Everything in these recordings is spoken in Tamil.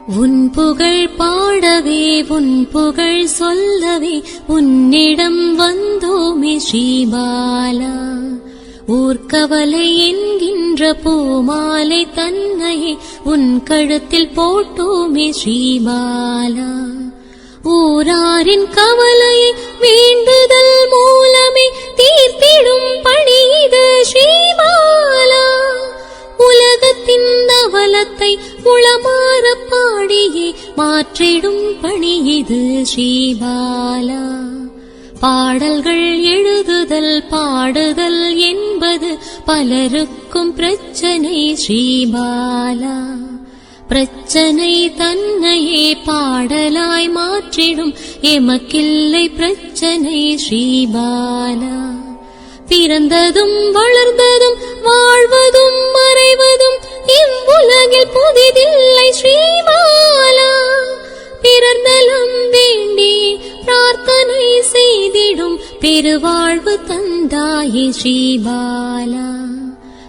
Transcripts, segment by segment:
உன் புகழ் பாடவே உன் புகழ் சொல்லவே உன்னிடம் வந்தோமே ஸ்ரீபாலா. ஊர்க்கவலை என்கின்ற பூமாலை தன்னையே உன் கழுத்தில் போட்டோமே ஸ்ரீபாலா. ஊராரின் கவலையை வேண்டுதல் உளமாற பாடியே மாற்றிடும் பணி இது ஸ்ரீபாலா. பாடல்கள் எழுதுதல் பாடுதல் என்பது பலருக்கும் பிரச்சனை ஸ்ரீபாலா. பிரச்சனை தன்னையே பாடலாய் மாற்றிடும் எமக்கில்லை பிரச்சனை ஸ்ரீபாலா. பிறந்ததும் வளர்ந்ததும் வாழ்வதும் மறைவதும் பெருவாழ்வு தந்தாயே ஸ்ரீபாலா.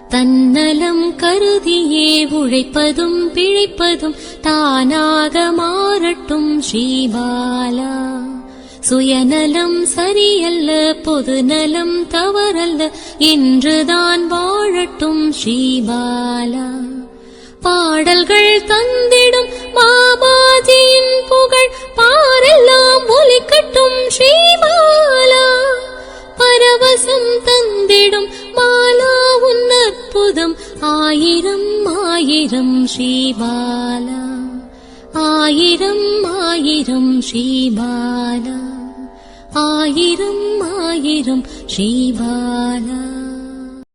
தன்னலம் கருதியே உழைப்பதும் பிழைப்பதும் தானாக மாறட்டும் ஸ்ரீபாலா. சுயநலம் சரியல்ல பொது நலம் தவறல்ல என்றுதான் வாழட்டும் ஸ்ரீபாலா. பாடல்கள் தந்திடும் அற்புதம் ஆயிரம் ஆயிரம் ஸ்ரீபாலா ஆயிரம் ஆயிரம் ஸ்ரீபாலா ஆயிரம் ஆயிரம் ஸ்ரீபாலா